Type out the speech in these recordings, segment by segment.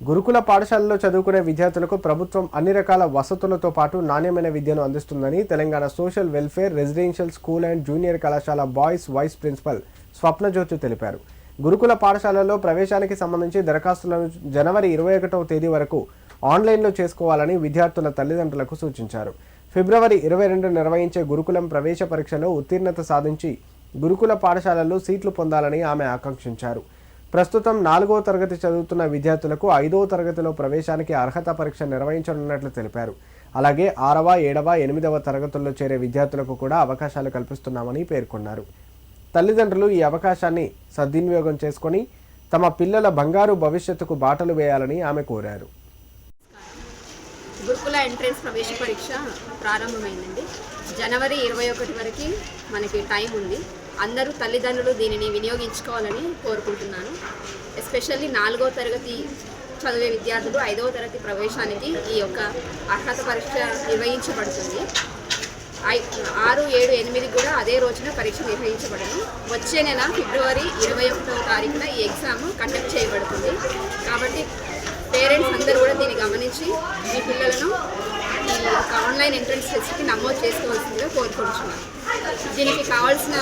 గురుకుల పాఠశాలలో చదువుకునే విద్యార్థులకు ప్రభుత్వం అన్ని రకాల వసతులతో పాటు నాణ్యమైన విద్యను అందిస్తుందని Telangana social welfare residential school and junior కళాశాల బాయ్స్ వైస్ ప్రిన్సిపల్ స్వప్నజ్యోతి తెలిపారు. గురుకుల పాఠశాలలో ప్రవేశానికి సంబంధించి దరఖాస్తులను జనవరి ఇరవై ఒకటవ తేదీ వరకు ఆన్లైన్లో చేసుకోవాలని విద్యార్థుల తల్లిదండ్రులకు సూచించారు. ఫిబ్రవరి ఇరవై రెండు నిర్వహించే గురుకులం ప్రవేశ పరీక్షలో ఉత్తీర్ణత సాధించి గురుకుల పాఠశాలలో సీట్లు పొందాలని ఆమె ఆకాంక్షించారు. ప్రస్తుతం నాలుగో తరగతి చదువుతున్న విద్యార్థులకు ఐదవ తరగతిలో ప్రవేశానికి అర్హత పరీక్ష నిర్వహించనున్నట్లు తెలిపారు. అలాగే ఆరవ ఏడవ ఎనిమిదవ తరగతుల్లో చేరే విద్యార్థులకు కూడా అవకాశాలు కల్పిస్తున్నామని పేర్కొన్నారు. తల్లిదండ్రులు ఈ అవకాశాన్ని సద్వినియోగం చేసుకొని తమ పిల్లల బంగారు భవిష్యత్తుకు బాటలు వేయాలని ఆమె కోరారు. గురుకుల ఎంట్రన్స్ ప్రవేశ పరీక్ష ప్రారంభమైందండి. జనవరి ఇరవై ఒకటి వరకు మనకి టైం ఉంది. అందరూ తల్లిదండ్రులు దీనిని వినియోగించుకోవాలని కోరుకుంటున్నాను. ఎస్పెషల్లీ నాలుగో తరగతి చదివే విద్యార్థులు ఐదవ తరగతి ప్రవేశానికి ఈ యొక్క అర్హత పరీక్ష నిర్వహించబడుతుంది. ఐ ఆరు ఏడు ఎనిమిది కూడా అదే రోజున పరీక్ష నిర్వహించబడను. వచ్చే నెల ఫిబ్రవరి ఇరవై ఒకటవ తారీఖున ఈ ఎగ్జామ్ కండక్ట్ చేయబడుతుంది. కాబట్టి పేరెంట్స్ అందరూ కూడా దీన్ని గమనించి మీ పిల్లలను ఈ ఆన్లైన్ ఎంట్రన్స్ టెస్ట్కి నమోదు చేసుకోవాల్సిందిగా కోరుకుంటున్నాను. దీనికి కావాల్సిన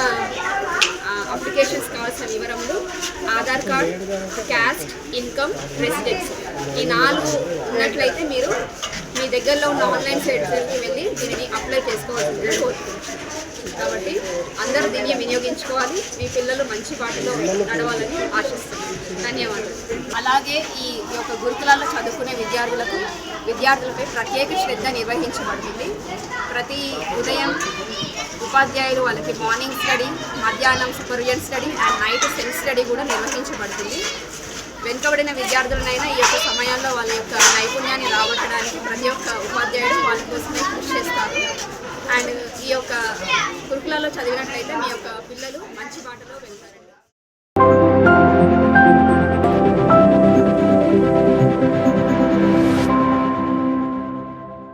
అప్లికేషన్స్ కావాల్సిన వివరములు Aadhaar card caste income residence. ఈ నాలుగు ఉన్నట్లయితే మీరు మీ దగ్గరలో ఉన్న ఆన్లైన్ సైట్స్కి వెళ్ళి దీనిని అప్లై చేసుకోవాల్సిందిగా కోరుకుంటున్నాను. కాబట్టి అందరూ దీన్ని వినియోగించుకోవాలి. మీ పిల్లలు మంచి వాటిలో నడవాలని ఆశిస్తున్నాను. ధన్యవాదాలు. అలాగే ఈ ఈ యొక్క గురుకులాల్లో చదువుకునే విద్యార్థులకు విద్యార్థులపై ప్రత్యేక శ్రద్ధ నిర్వహించబడుతుంది. ప్రతి ఉదయం ఉపాధ్యాయులు వాళ్ళకి మార్నింగ్ స్టడీ మధ్యాహ్నం supervision study and night self study కూడా నిర్వహించబడుతుంది. వెనుకబడిన విద్యార్థులనైనా ఈ యొక్క సమయాల్లో వాళ్ళ యొక్క నైపుణ్యాన్ని రాబట్టడానికి ప్రతి ఒక్క ఉపాధ్యాయుడు వాళ్ళ కోసమే కృషి చేస్తారు. అండ్ ఈ యొక్క గురుకులలో చదివినట్లయితే మీ యొక్క పిల్లలు మంచి పాటలో వెళ్తారు